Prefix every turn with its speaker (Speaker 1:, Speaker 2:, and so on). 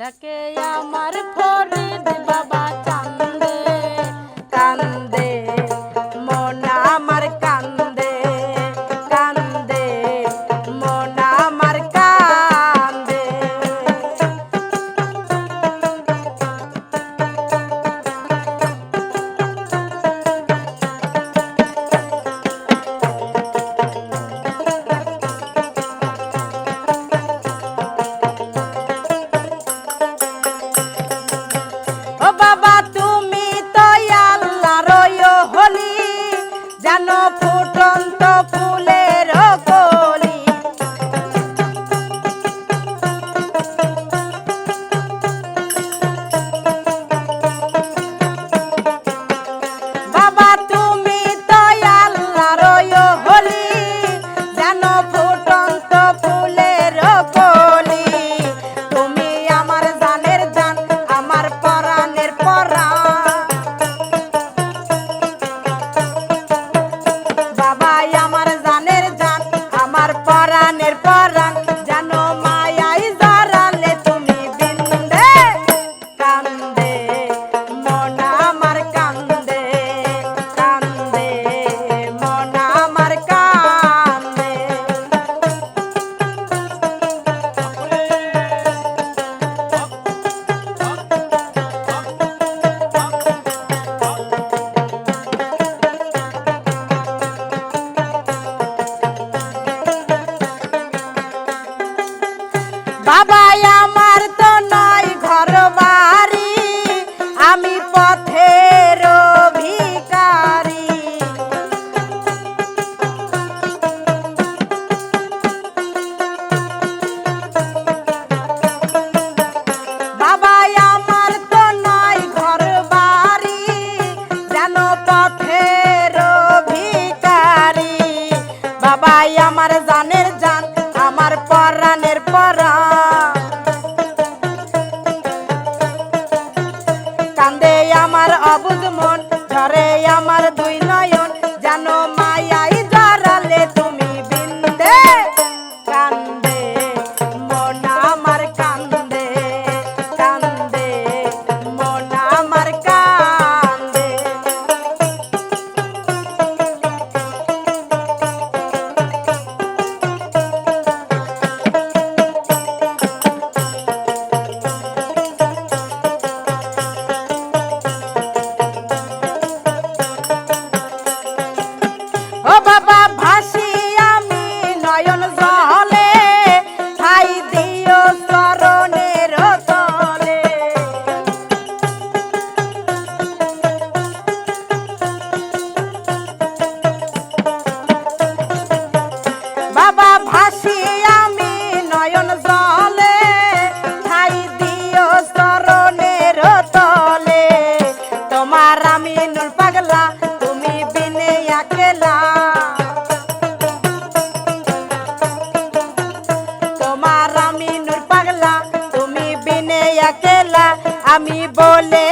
Speaker 1: ডাকে আমার ফোন। সবাই আমার জানের জান আমার পরাণের পরা কান্দে আমার অবুধ মন আমি বলে